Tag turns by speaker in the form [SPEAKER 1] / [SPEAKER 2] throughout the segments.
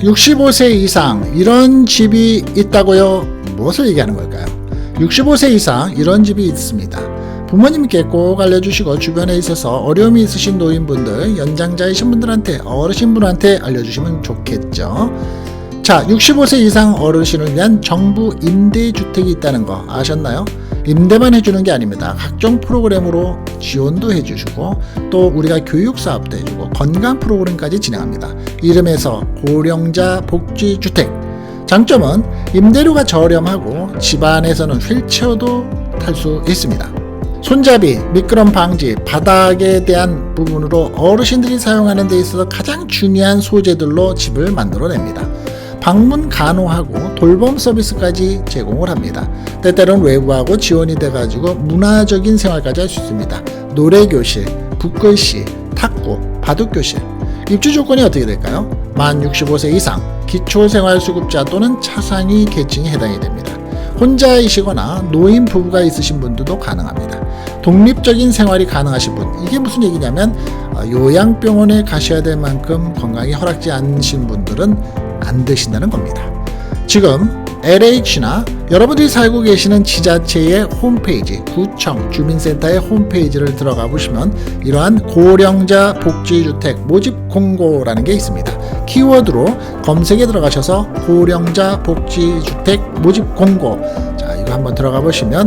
[SPEAKER 1] 65세 이상 이런 집이 있다고요? 무엇을 얘기하는 걸까요? 65세 이상 이런 집이 있습니다. 부모님께 꼭 알려주시고 주변에 있어서 어려움이 있으신 노인분들, 연장자이신 분들한테 어르신분한테 알려주시면 좋겠죠. 자, 65세 이상 어르신을 위한 정부 임대주택이 있다는 거 아셨나요? 임대만 해주는 게 아닙니다. 각종 프로그램으로 지원도 해주시고 또 우리가 교육 사업도 해주고 건강 프로그램까지 진행합니다. 이름에서 고령자 복지 주택. 장점은 임대료가 저렴하고 집안에서는 휠체어도 탈 수 있습니다. 손잡이, 미끄럼 방지, 바닥에 대한 부분으로 어르신들이 사용하는 데 있어서 가장 중요한 소재들로 집을 만들어냅니다. 방문 간호하고 돌봄 서비스까지 제공을 합니다. 때때로는 외부하고 지원이 돼가지고 문화적인 생활까지 할 수 있습니다. 노래교실, 붓글씨, 탁구, 바둑교실. 입주 조건이 어떻게 될까요? 만 65세 이상, 기초생활수급자 또는 차상위 계층이 해당이 됩니다. 혼자이시거나 노인 부부가 있으신 분들도 가능합니다. 독립적인 생활이 가능하신 분, 이게 무슨 얘기냐면 어, 요양병원에 가셔야 될 만큼 건강이 허락지 않으신 분들은 안 되신다는 겁니다. 지금 LH나 여러분들이 살고 계시는 지자체의 홈페이지, 구청, 주민센터의 홈페이지를 들어가 보시면 이러한 고령자 복지주택 모집 공고라는 게 있습니다. 키워드로 검색에 들어가셔서 고령자 복지주택 모집 공고. 자, 이거 한번 들어가 보시면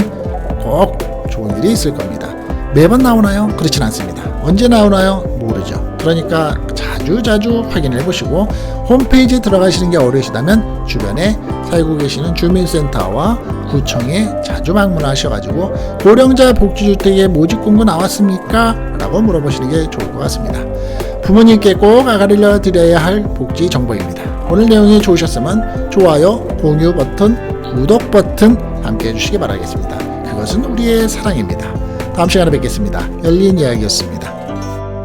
[SPEAKER 1] 꼭 좋은 일이 있을 겁니다. 매번 나오나요? 그렇진 않습니다. 언제 나오나요? 모르죠. 그러니까 자주 자주 확인해 보시고 홈페이지에 들어가시는 게 어려우시다면 주변에 살고 계시는 주민센터와 구청에 자주 방문하셔가지고 고령자 복지주택에 모집 공고 나왔습니까? 라고 물어보시는 게 좋을 것 같습니다. 부모님께 꼭 알려 드려야 할 복지 정보입니다. 오늘 내용이 좋으셨으면 좋아요, 공유 버튼, 구독 버튼 함께 해주시기 바라겠습니다. 그것은 우리의 사랑입니다. 다음 시간에 뵙겠습니다. 열린 이야기였습니다.